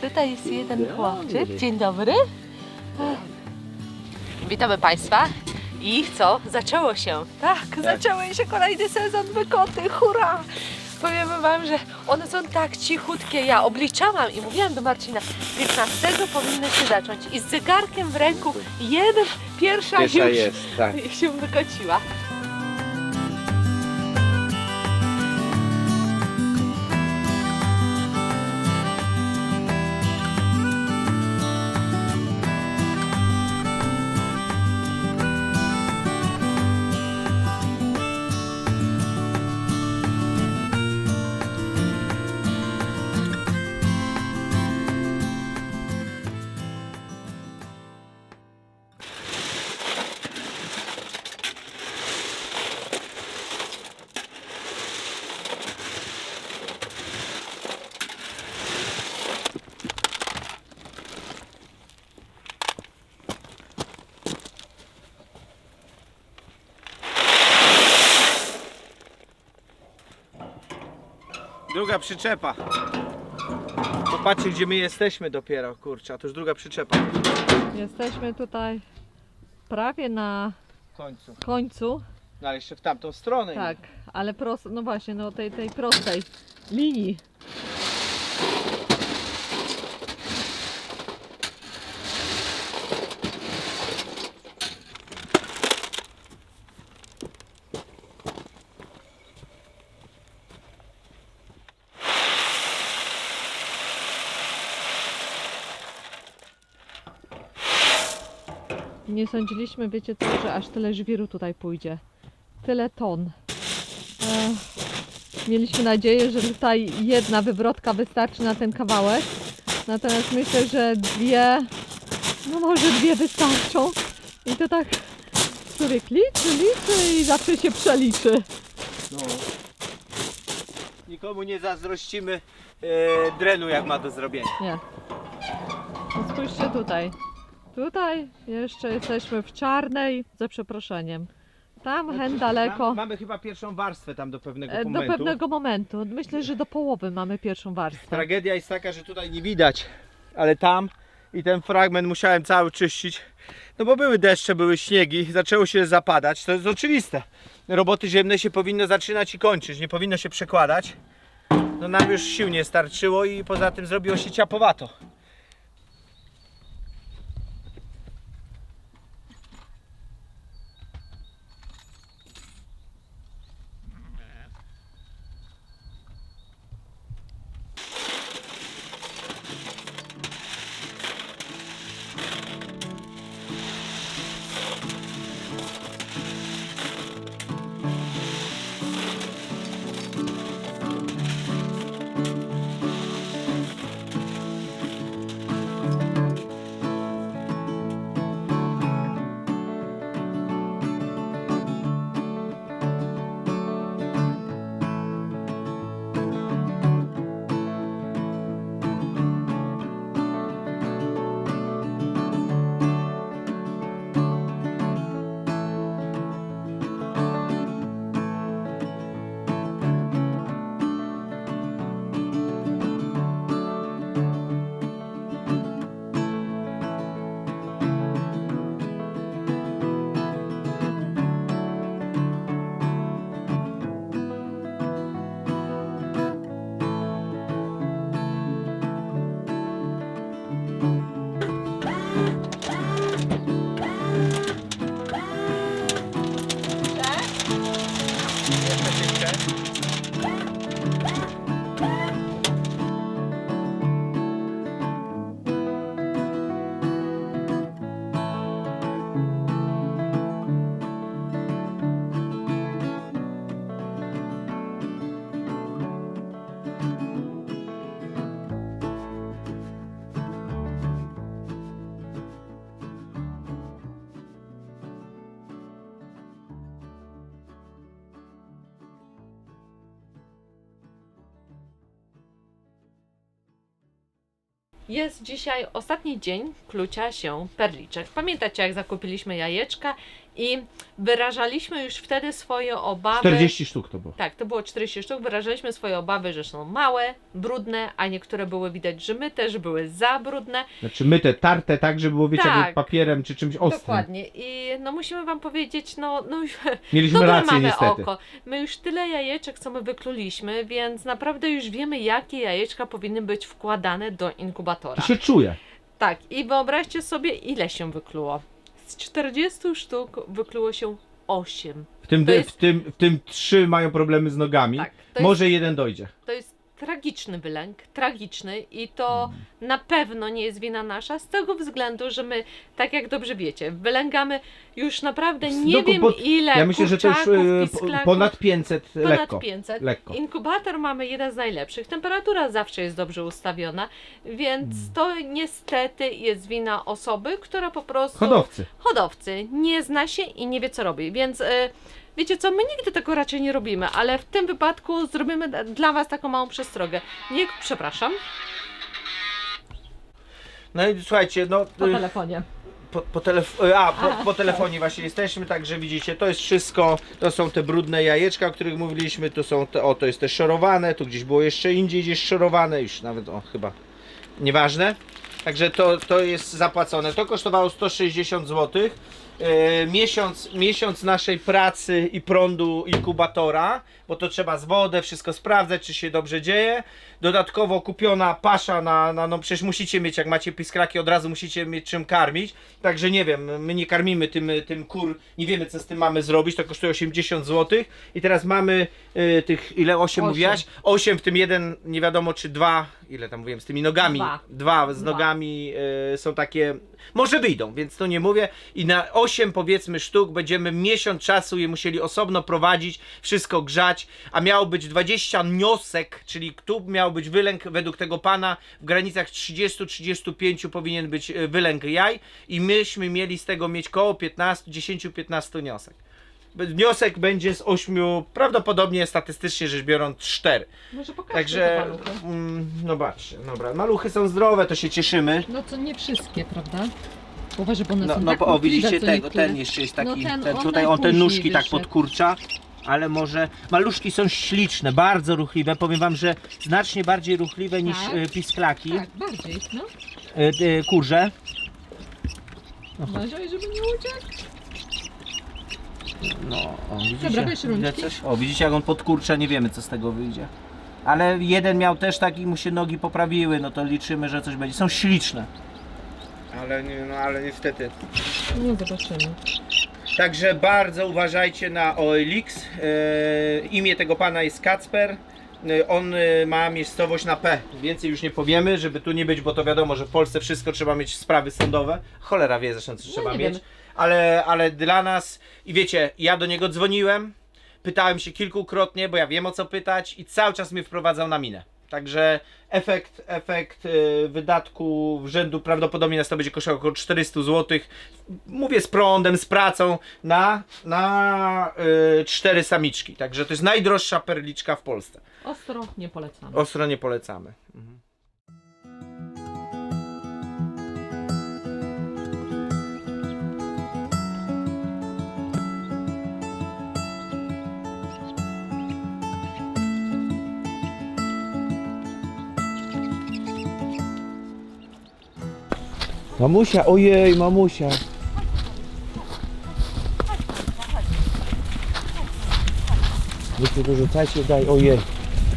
Tutaj jest jeden chłopczyk. Dzień dobry. Witamy Państwa. I co? Zaczęło się. Tak, zaczęło się kolejny sezon Wykoty. Hurra! Powiemy Wam, że one są tak cichutkie. Ja obliczałam i mówiłam do Marcina, 15 powinny się zacząć. I z zegarkiem w ręku, jeden, pierwsza, Pierwsza już jest, tak. się wykociła. Druga przyczepa. Popatrzcie, gdzie my jesteśmy dopiero, kurczę, a to już druga przyczepa Jesteśmy tutaj prawie na w końcu. końcu, No ale jeszcze w tamtą stronę. tak, ale prosto, no właśnie, no tej, tej prostej linii. Nie sądziliśmy, wiecie co, że aż tyle żwiru tutaj pójdzie. Tyle ton. Ech, mieliśmy nadzieję, że tutaj jedna wywrotka wystarczy na ten kawałek. Natomiast myślę, że dwie, no może dwie wystarczą. I to tak człowiek liczy, liczy i zawsze się przeliczy. No. Nikomu nie zazdrościmy e, drenu, jak ma do zrobienia. Nie. No spójrzcie tutaj. Tutaj jeszcze jesteśmy w czarnej, za przeproszeniem. Tam hen daleko. Mam, mamy chyba pierwszą warstwę tam do pewnego E, Do momentu. pewnego momentu. Myślę, że do połowy mamy pierwszą warstwę. Tragedia jest taka, że tutaj nie widać, ale tam i ten fragment musiałem cały czyścić. No bo były deszcze, były śniegi, zaczęło się zapadać. To jest oczywiste. Roboty ziemne się powinno zaczynać i kończyć, nie powinno się przekładać. No nam już sił nie starczyło i poza tym zrobiło się ciapowato. Jest dzisiaj ostatni dzień klucia się perliczek. Pamiętacie, jak zakupiliśmy jajeczka I wyrażaliśmy już wtedy swoje obawy. 40 sztuk to było. Tak, to było 40 sztuk. Wyrażaliśmy swoje obawy, że są małe, brudne, a niektóre były widać, że my też były za brudne. Znaczy myte, tarte tak, żeby było wiecie, Tak. papierem czy czymś ostrym. Dokładnie. I no musimy wam powiedzieć, no, no Mieliśmy rację mamy niestety. oko. My już tyle jajeczek, co my wykluliśmy, więc naprawdę już wiemy, jakie jajeczka powinny być wkładane do inkubatora. To się czuje. Tak, i wyobraźcie sobie, ile się wykluło. Z 40 sztuk wykluło się 8. W tym, To jest- w tym, w tym trzy mają problemy z nogami. Tak, to Może jeden dojdzie. To jest tragiczny wylęk, tragiczny i to Mm. na pewno nie jest wina nasza z tego względu, że my, tak jak dobrze wiecie, wylęgamy już naprawdę nie wiem ile Ja myślę, że to już pisklaków. ponad 500 Ponad lekko. 500. Lekko. Inkubator mamy jeden z najlepszych. Temperatura zawsze jest dobrze ustawiona, więc Mm. to niestety jest wina osoby, która po prostu. Hodowcy. Hodowcy nie zna się i nie wie co robi. Więc e, wiecie co, my nigdy tego raczej nie robimy, ale w tym wypadku zrobimy dla Was taką małą przestrogę. Nie, przepraszam. No i słuchajcie, no Po y, telefonie. po, po, telef- a, po, po telefonie właśnie jesteśmy, także widzicie, to jest wszystko, to są te brudne jajeczka, o których mówiliśmy, tu są te, o to jest te szorowane, tu gdzieś było jeszcze indziej gdzieś szorowane, już nawet, o chyba, nieważne. Także to, to jest zapłacone. To kosztowało 160 zł. E, miesiąc, miesiąc naszej pracy i prądu inkubatora, bo to trzeba z wodę, wszystko sprawdzać, czy się dobrze dzieje. Dodatkowo kupiona pasza na, na no przecież musicie mieć, jak macie piskraki, od razu musicie mieć czym karmić. Także nie wiem, my nie karmimy tym, tym kur, nie wiemy co z tym mamy zrobić, to kosztuje 80 zł. I teraz mamy y, tych, ile 8 Osiem. mówiłaś? 8 w tym jeden, nie wiadomo czy dwa, ile tam mówiłem, z tymi nogami. Dwa. Dwa z Dwa. nogami y, są takie, może wyjdą, więc to nie mówię. I na 8 powiedzmy sztuk będziemy miesiąc czasu je musieli osobno prowadzić, wszystko grzać, a miało być 20 niosek, czyli tu miał być wylęk według tego pana w granicach 30-35 powinien być y, wylęk jaj i myśmy mieli z tego mieć koło 15, 10-15 niosek. Wniosek będzie z 8, prawdopodobnie statystycznie rzecz biorąc 4. Może pokażmy Także, mm, no patrzcie, dobra, maluchy są zdrowe, to się cieszymy. No to nie wszystkie, prawda? Uważaj, bo one No, są no tak bo o, widzicie co tego, niektóre. ten jeszcze jest taki, No ten, ten, on tutaj on te najpóźniej nóżki tak wyszedł. podkurcza, ale może, maluszki są śliczne, bardzo ruchliwe, powiem wam, że znacznie bardziej ruchliwe niż Tak? e, pisklaki, Tak, bardziej, no. e, e, kurze. Uważaj, żeby nie uciekł. No, o, widzicie, Dobra, weź rączki. Widać coś? O, widzicie jak on podkurcza, nie wiemy co z tego wyjdzie. Ale jeden miał też taki, mu się nogi poprawiły, no to liczymy, że coś będzie. Są śliczne. Ale, nie, no, ale niestety. No zobaczymy. Także bardzo uważajcie na OLX. E, imię tego pana jest Kacper. E, On e, ma miejscowość na P. Więcej już nie powiemy, żeby tu nie być, bo to wiadomo, że w Polsce wszystko trzeba mieć sprawy sądowe. Cholera wie zresztą, co trzeba nie mieć. Ale, ale dla nas, i wiecie, ja do niego dzwoniłem, pytałem się kilkukrotnie, bo ja wiem o co pytać i cały czas mnie wprowadzał na minę. Także efekt, efekt e, wydatku w rzędu prawdopodobnie nas to będzie kosztowało około 400 zł. Mówię z prądem, z pracą na, na y, cztery samiczki. Także to jest najdroższa perliczka w Polsce. Ostro nie polecam. Ostro nie polecamy. Mhm. Mamusia, ojej, mamusia. Wy tu dorzucajcie, daj, ojej.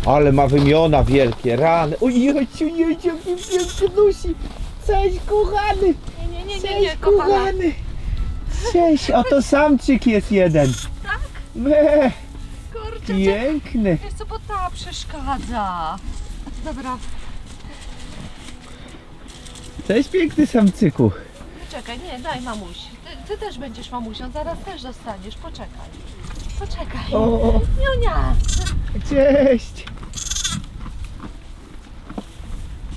Ale ma wymiona wielkie, rany. Ojej, ojej, ojej, piękny nosi. Cześć, kochany. Nie, nie, nie, Cześć, kochany. Cześć, a to samczyk jest jeden. Tak? Me, Kurczę, piękny. wiesz co, bo ta przeszkadza. Dobra, Cześć, piękny samczyku. poczekaj, nie, daj mamuś. Ty, ty też będziesz mamusią, zaraz też dostaniesz, poczekaj. Poczekaj. O, Niunia. cześć.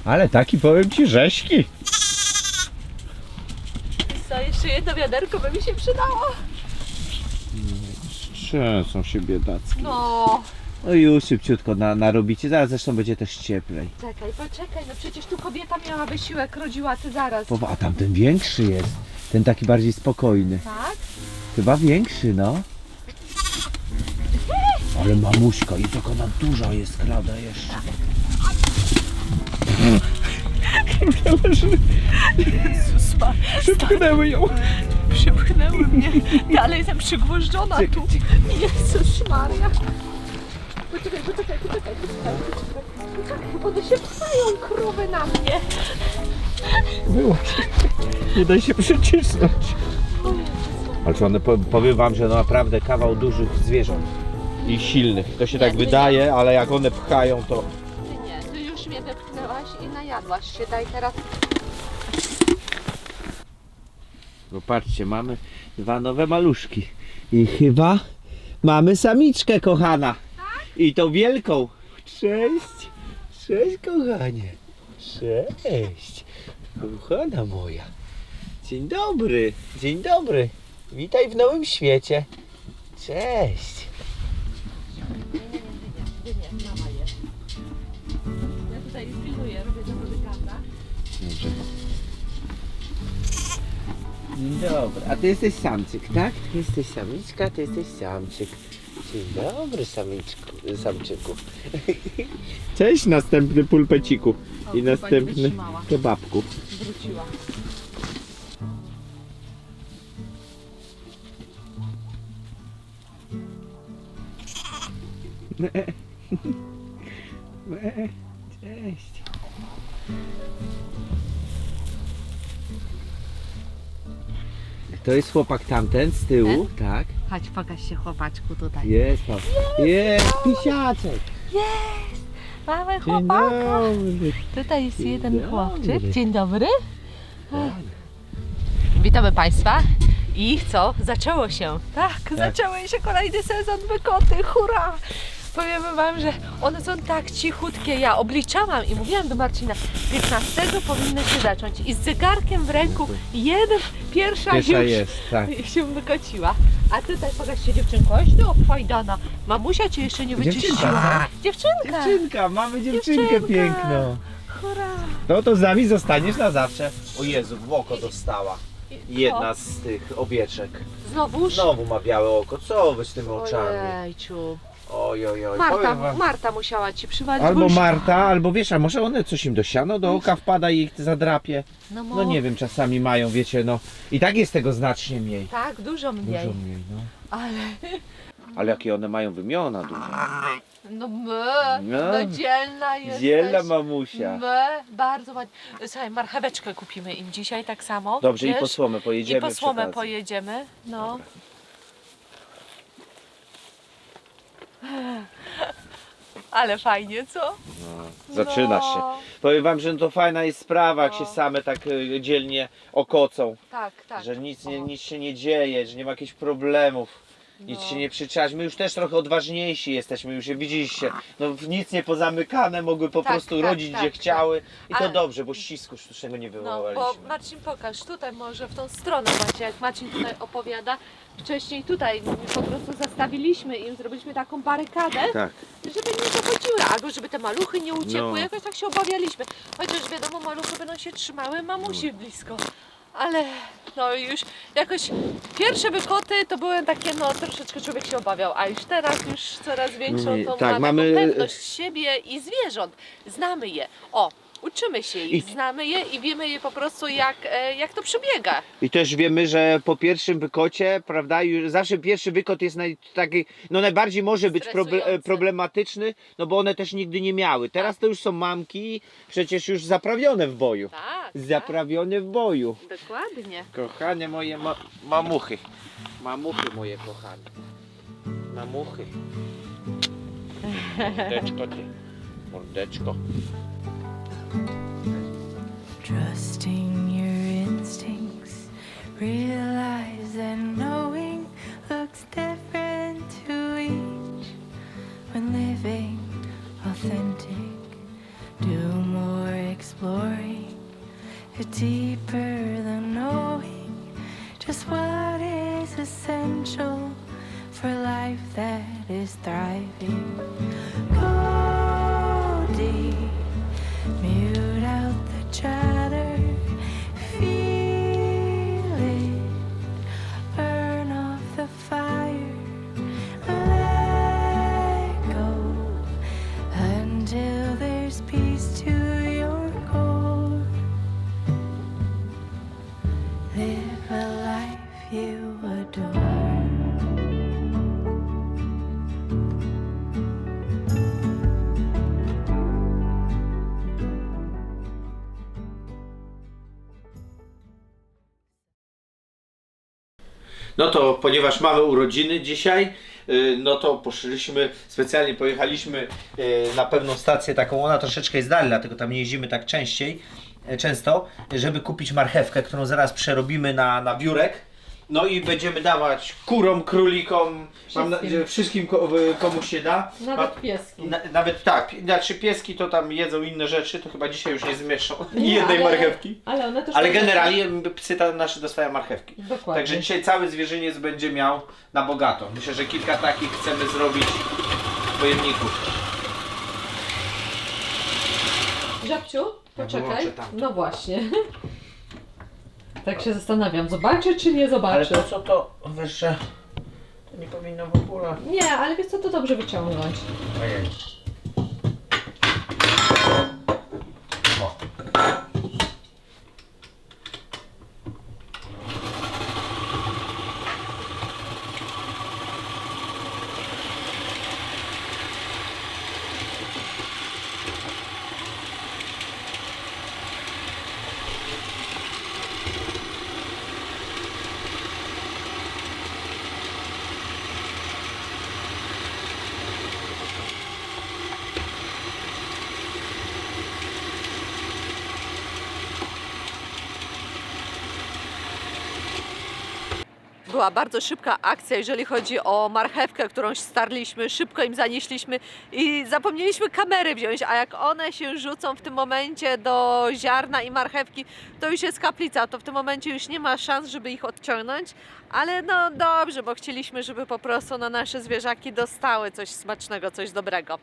Ale taki powiem ci rzeźki. Co, jeszcze jedno wiaderko by mi się przydało? Trzęsą się biedacki. No, No już szybciutko na, narobicie, zaraz zresztą będzie też cieplej. czekaj, poczekaj, no przecież tu kobieta miała wysiłek, rodziła, ty zaraz. A tam ten większy jest, ten taki bardziej spokojny. Tak? Chyba większy, no. Ale mamuśka, i taka ona duża jest krada jeszcze. Przypchnęły ją. Przypchnęły mnie. Dalej jestem przygwożdżona tu. Jezus Maria. Poczekaj, poczekaj, poczekaj, poczekaj, poczekaj. Bo one się pchają krowy na mnie. Wyłaź. Nie daj się przycisnąć. Ale czy one, po- powiem wam, że no naprawdę kawał dużych zwierząt i silnych. To się tak Nie, nie, wydaje, ale jak one pchają, to... Ty nie, ty już mnie wepchnęłaś i najadłaś się. Daj teraz No patrzcie, mamy dwa nowe maluszki. I chyba mamy samiczkę, kochana. I to wielką. Cześć. Cześć, kochanie. Cześć. Kochana moja. Dzień dobry. Dzień dobry. Witaj w nowym świecie. Cześć. Dobrze. Dzień dobry. A ty jesteś samczyk, tak? Ty jesteś samiczka, ty jesteś samczyk. Dzień dobry, samiczku, samczyku. Cześć, następny pulpeciku. O, I chyba nie następny wytrzymała. kebabku. Wróciła. Cześć. To jest chłopak tamten z tyłu, tak? Chodź, pokaż się chłopaczku tutaj. Jest tam. Jest, pisiaczek. Mamy Dzień chłopaka. dobry. Tutaj jest Dzień jeden dobry. chłopczyk. Dzień dobry. Witamy Państwa. I co? Zaczęło się. Tak, zaczęło się kolejny sezon wykoty. Hurra! Powiemy Wam, że one są tak cichutkie. Ja obliczałam i mówiłam do Marcina, 15 powinno się zacząć. I z zegarkiem w ręku, jeden, pierwsza, Pierwsza już jest, tak. się wykociła. A tutaj pokażcie dziewczynko, oś ty obfajdana. Mamusia Cię jeszcze nie Dziewczynka. wyczyściła. Dziewczynka. Dziewczynka, mamy dziewczynkę Dziewczynka. piękną. Hurra! No to z nami zostaniesz na zawsze. O Jezu, w oko dostała. I- Jedna z tych owieczek. Znowuż? Znowu ma białe oko. Co wy z tymi oczami? Ojejciu. Oj, oj, oj. Marta, powiem wam. Marta musiała ci przywalić. Albo buź. Marta, albo wiesz, a może one coś im do siano, do oka wpada i ich zadrapie. No, mo- No nie wiem, czasami mają, wiecie, no. I tak jest tego znacznie mniej. Tak, dużo mniej. Dużo mniej, no. Ale Ale jakie one mają wymiona duże. no my, No. no, dzielna jesteś. Dzielna mamusia. My, bardzo ładnie. Słuchaj, marcheweczkę kupimy im dzisiaj tak samo. Dobrze, i wiesz? po słomę I pojedziemy. po przy słomę okazji. pojedziemy. No. Ale fajnie, co? No, zaczyna się. No, Powiem wam, że to fajna jest sprawa, jak No. się same tak y, dzielnie okocą. Tak, tak. Że nic, nie, O. nic się nie dzieje, że nie ma jakichś problemów. Nic No. się nie przyczać. My już też trochę odważniejsi jesteśmy, już widzieliście. No w nic nie pozamykane, mogły po Tak, prostu tak, rodzić tak, gdzie tak. chciały. I to Ale- dobrze, bo ścisku sztucznego nie No, wywołaliśmy. bo Marcin pokaż, tutaj może w tą stronę macie, jak Marcin tutaj opowiada. Wcześniej tutaj po prostu zastawiliśmy im, zrobiliśmy taką barykadę, Tak. żeby nie zachodziły, albo żeby te maluchy nie uciekły, No. jakoś tak się obawialiśmy. Chociaż wiadomo, maluchy będą się trzymały mamusi blisko. Ale no już jakoś pierwsze wykoty to były takie, no troszeczkę człowiek się obawiał, a już teraz już coraz większą tą tak, ma mamy- pewność siebie i zwierząt. Znamy je. O, uczymy się ich, I- znamy je i wiemy je po prostu jak, e, jak to przebiega. I też wiemy, że po pierwszym wykocie, prawda, już zawsze pierwszy wykot jest naj, taki, no najbardziej może być proble, Stresujący. problematyczny, no bo one też nigdy nie miały. Teraz to już są mamki, przecież już zaprawione w boju. Tak, Zaprawione w boju. tak, dokładnie. Kochane moje ma mamuchy. Mamuchy moje kochane. Mamuchy. Mordeczko ty. Mordeczko. you No to ponieważ mamy urodziny dzisiaj, y, no to poszliśmy, specjalnie pojechaliśmy y, na pewną stację taką, ona troszeczkę jest dalej, dlatego tam nie jeździmy tak częściej często, żeby kupić marchewkę, którą zaraz przerobimy na, na biurek. No i będziemy dawać kurom, królikom, mam na, Wszystkim. że wszystkim ko- komu się da. Nawet Ma- pieski. na, nawet tak, znaczy pieski to tam jedzą inne rzeczy, to chyba dzisiaj już nie zmieszczą Nie, jednej ale- marchewki. Ale one też Ale generalnie psy ta, nasze dostają marchewki. Dokładnie. Także dzisiaj cały zwierzyniec będzie miał na bogato. Myślę, że kilka takich chcemy zrobić pojemników. Żabciu, poczekaj. No właśnie. Tak się zastanawiam, zobaczę czy nie Ale zobaczę. to co to wyższe? To nie powinno w ogóle. Nie, ale wiesz co, to dobrze wyciągnąć. Ojej. Była bardzo szybka akcja, jeżeli chodzi o marchewkę, którą starliśmy, szybko im zanieśliśmy i zapomnieliśmy kamery wziąć, a jak one się rzucą w tym momencie do ziarna i marchewki, to już jest kaplica, to w tym momencie już nie ma szans, żeby ich odciągnąć, ale no dobrze, bo chcieliśmy, żeby po prostu na nasze zwierzaki dostały coś smacznego, coś dobrego.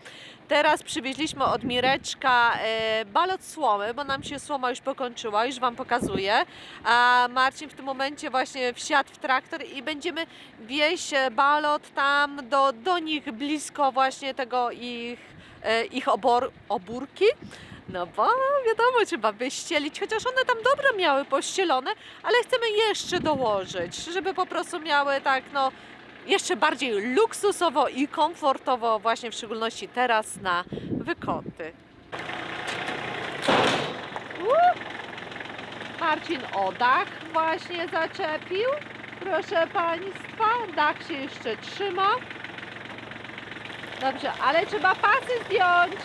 Teraz przywieźliśmy od Mireczka e, balot słomy, bo nam się słoma już pokończyła, już Wam pokazuję. A Marcin w tym momencie właśnie wsiadł w traktor i będziemy wieźć e, balot tam do, do nich blisko właśnie tego ich, ich obor, obórki. No bo wiadomo, trzeba wyścielić, chociaż one tam dobre miały pościelone, ale chcemy jeszcze dołożyć, żeby po prostu miały tak no jeszcze bardziej luksusowo i komfortowo właśnie w szczególności teraz na wykoty. Marcin o dach właśnie zaczepił. Proszę Państwa, dach się jeszcze trzyma. Dobrze, ale trzeba pasy zdjąć.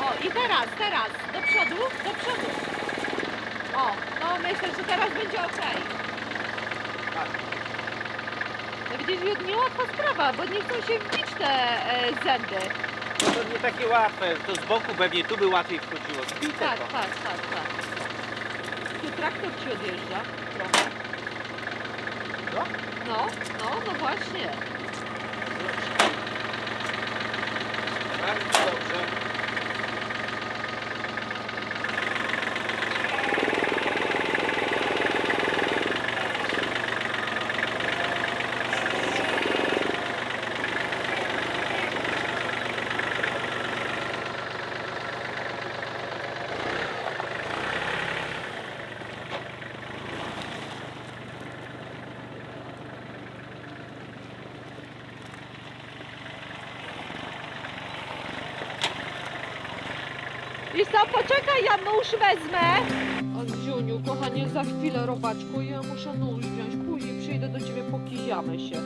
O, i teraz, teraz, do przodu, do przodu. O, no myślę, że teraz będzie ok. No widzisz, Jud, niełatwa sprawa, bo nie chcą się wbić te e, zęby. No to nie takie łatwe, to z boku pewnie tu by łatwiej wchodziło. Zbite Tak, to. tak, tak, tak. Traktor ci odjeżdża trochę. No? No, no, no właśnie. Bardzo dobrze. I co, poczekaj, ja nóż wezmę. O Ziuniu, kochanie, za chwilę robaczku, ja muszę nóż wziąć. Później przyjdę do ciebie, pokiziamy się.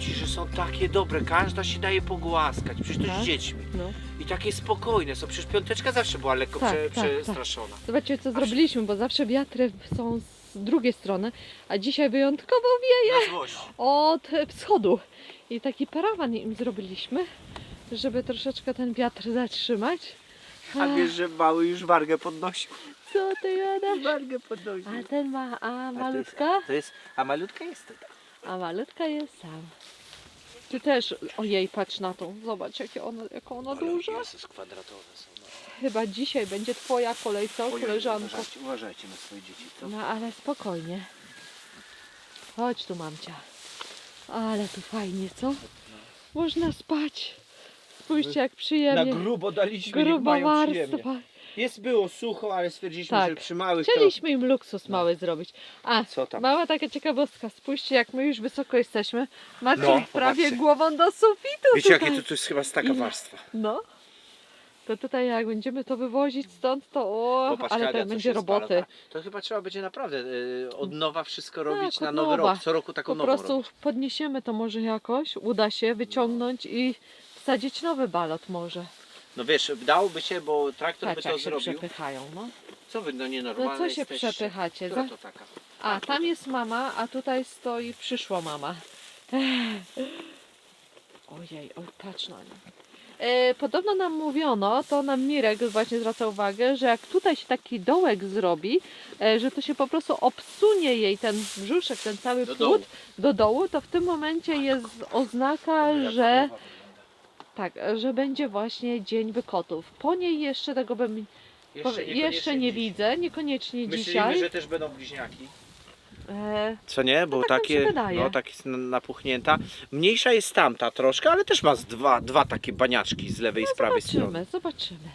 Ci, że są takie dobre, każda się daje pogłaskać, przecież to Tak? z dziećmi. No. I takie spokojne są, przecież piąteczka zawsze była lekko Tak, prze, tak, tak. przestraszona. Zobaczcie, co zrobiliśmy, bo zawsze wiatry są z drugiej strony, a dzisiaj wyjątkowo wieje Na złość. od wschodu. I taki parawan im zrobiliśmy, żeby troszeczkę ten wiatr zatrzymać. A wiesz, że mały już wargę podnosił. Co ty gadasz? Wargę podnosił. A ten ma, a malutka? To jest, a malutka jest. A malutka jest sam. Ty też, ojej, patrz na tą, zobacz jakie ona, jaką ona duża. Jezus, kwadratowe są. No. Chyba dzisiaj będzie twoja kolej, co Ojej, koleżanko? Uważajcie, uważajcie na swoje dzieci, co? No ale spokojnie. Chodź tu mamcia. Ale tu fajnie, co? Można spać. Spójrzcie jak Na przyjemnie. grubo daliśmy, niech Gruba mają przyjemnie. warstwa. Jest, było sucho, ale stwierdziliśmy, Tak. że przy małych to... Chcieliśmy im luksus mały zrobić. A, Co tam? mała taka ciekawostka. Spójrzcie jak my już wysoko jesteśmy. Marcin No, prawie popatrzcie. głową do sufitu Wiecie, tutaj. jakie to, to jest chyba taka Ile? warstwa. No. To tutaj jak będziemy to wywozić stąd, to o, Popatrz, ale Kadia, to co będzie się roboty. spala. To chyba trzeba będzie naprawdę y, od nowa wszystko robić Tak, na od nowy nowa. rok. Co roku taką Po nową prostu robić. podniesiemy to może jakoś, uda się wyciągnąć i wsadzić nowy balot może. No wiesz, dałoby się, bo traktor by Patrz to jak się zrobił. przepychają, no. Co wy, no nienormalne No co się jesteście. przepychacie? Która Za... to taka? A, tam jest mama, a tutaj stoi przyszła mama. Ojej, oj, patrz na nią. E, podobno nam mówiono, to nam Mirek właśnie zwraca uwagę, że jak tutaj się taki dołek zrobi, e, że to się po prostu obsunie jej ten brzuszek, ten cały Do płód dołu. do dołu, to w tym momencie jest oznaka, że tak, że będzie właśnie Dzień Wykotów. Po niej jeszcze tego bym Jeszcze, jeszcze nie widzę, niekoniecznie Myślimy, dzisiaj. że też będą bliźniaki. E, Co nie? Bo tak nam się takie, no tak jest na- napuchnięta. Mniejsza jest tamta troszkę, ale też ma z dwa, dwa takie baniaczki z lewej i z prawej strony. Zobaczymy, zobaczymy.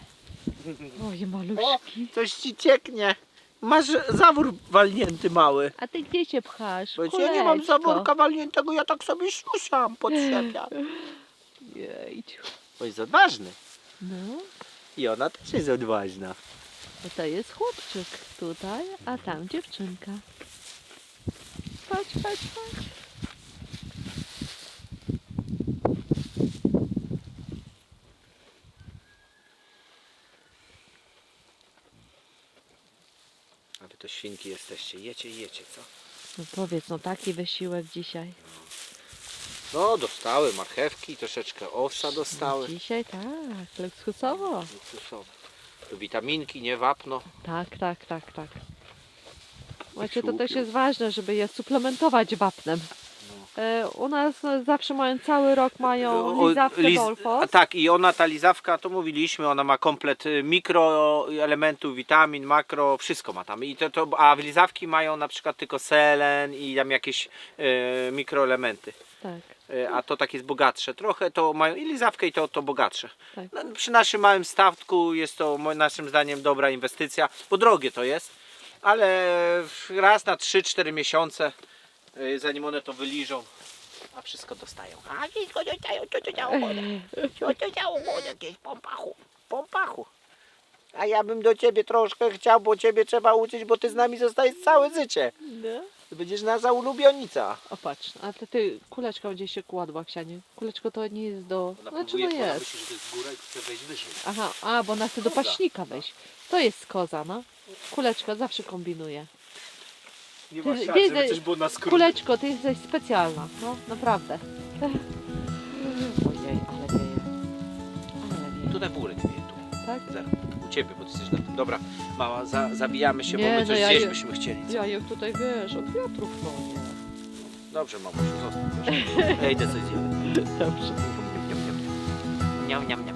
Oj, maluszki. coś ci cieknie. Masz zawór walnięty mały. A ty gdzie się pchasz? Bo ja nie mam zawórka walniętego, ja tak sobie siusiam pod siebie. Jejciu. Bo jest odważny. No, I ona też jest odważna. to to jest chłopczyk tutaj, a tam dziewczynka. Patrz, patrz, patrz. A wy to świnki jesteście. Jecie jecie, co? No powiedz, no taki wysiłek dzisiaj. No, dostały marchewki, troszeczkę owsa dostały. Dzisiaj tak, luksusowo. Luksusowe. Tu witaminki, nie wapno. Tak, tak, tak, tak. Właśnie to też jest ważne, żeby je suplementować wapnem. E, u nas e, zawsze mają cały rok mają O, lizawkę liz- Dolfos. a Tak, i ona, ta lizawka, to mówiliśmy, ona ma komplet y, mikroelementów, witamin, makro, wszystko ma tam. I to, to, a lizawki mają na przykład tylko selen i tam jakieś y, mikroelementy. Tak. Y, a to takie jest bogatsze. Trochę to mają i lizawkę i to, to bogatsze. Tak. No, przy naszym małym statku jest to moim naszym zdaniem dobra inwestycja, bo drogie to jest, ale raz na 3-4 miesiące, y, zanim one to wyliżą, a wszystko dostają. A wszystko dostają, co to działo Co to działo jakieś pompachu, pompachu. A ja bym do ciebie troszkę chciał, bo ciebie trzeba uczyć, bo ty z nami zostajesz całe życie. No. Ty będziesz nasza ulubionica. O patrz, a ty, ty kuleczka gdzieś się kładła, Ksianie. Kuleczko to nie jest do... Znaczy no jest. że to jest góra i chce wejść wyżej. Aha, a, bo ona chce do Koza. paśnika wejść. To jest koza, no. Kuleczka zawsze kombinuje. Nie Ty- ma szans, ty- żeby ty- coś było na skrót. Kuleczko, ty jesteś specjalna, no, naprawdę. Ojej, ale wieje. Ale wieje, Tutaj tu. Tak? Zero. U ciebie, bo ty jesteś na tym. Dobra, mała, za, zabijamy się, Nie, bo my no coś ja zjeść je- byśmy chcieli. Ja ją tutaj, wiesz, od wiatrów chłonię. Dobrze, mamusiu, zostaw. proszę. Ja idę coś zjem. Dobrze. Niam, niam, niam. Niam, niam, niam.